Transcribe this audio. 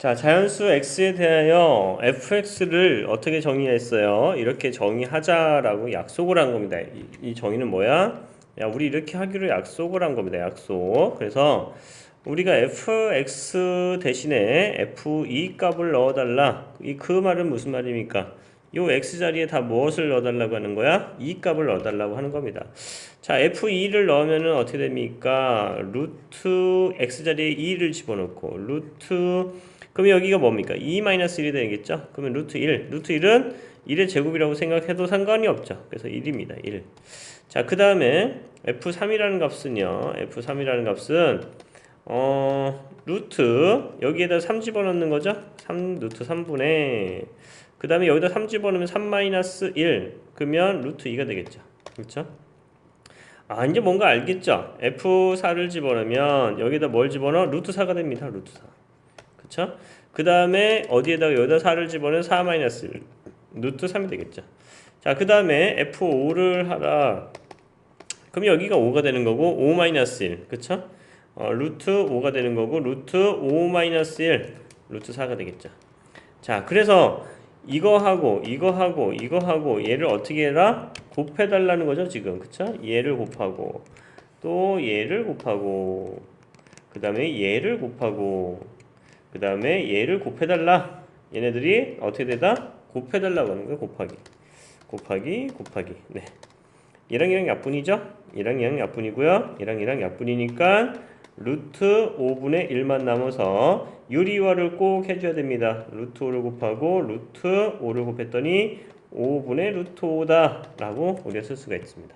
자, 자연수 x에 대하여 fx를 어떻게 정의했어요? 이렇게 정의하자라고 약속을 한 겁니다. 이, 이 정의는 뭐야? 야, 우리 이렇게 하기로 약속을 한 겁니다. 약속. 그래서 우리가 fx 대신에 f2 값을 넣어달라. 이 그 말은 무슨 말입니까? 요 x 자리에 다 무엇을 넣어달라고 하는 거야? 2 값을 넣어달라고 하는 겁니다. 자, f2를 넣으면은 어떻게 됩니까? 루트 x 자리에 2를 집어넣고 루트 그럼 여기가 뭡니까? 2-1이 되겠죠? 그러면 루트 1. 루트 1은 1의 제곱이라고 생각해도 상관이 없죠. 그래서 1입니다. 1. 자, 그 다음에 f3이라는 값은요. f3이라는 값은 어 루트 여기에다 3 집어넣는 거죠? 3 루트 3분의 그 다음에 여기다 3 집어넣으면 3-1 그러면 루트 2가 되겠죠. 그렇죠? 아 이제 뭔가 알겠죠? f4를 집어넣으면 여기다 뭘 집어넣어? 루트 4가 됩니다. 루트 4. 그쵸? 그 다음에 어디에다가 여기다 4를 집어넣으면 4 마이너스 1 루트 3이 되겠죠. 자, 그 다음에 F5를 하라. 그럼 여기가 5가 되는 거고 5 마이너스 1 그쵸? 어, 루트 5가 되는 거고 루트 5 마이너스 1 루트 4가 되겠죠. 자, 그래서 이거 하고 이거 하고 이거 하고 얘를 어떻게 해라? 곱해달라는 거죠 지금 그쵸? 얘를 곱하고 또 얘를 곱하고 그 다음에 얘를 곱하고 그 다음에 얘를 곱해달라. 얘네들이 어떻게 되다? 곱해달라고 하는 거예요. 곱하기. 곱하기, 곱하기. 네. 얘랑 얘랑 약분이죠? 얘랑 얘랑 약분이고요. 얘랑 얘랑 약분이니까 루트 5분의 1만 남아서 유리화를 꼭 해줘야 됩니다. 루트 5를 곱하고 루트 5를 곱했더니 5분의 루트 5다 라고 우리가 쓸 수가 있습니다.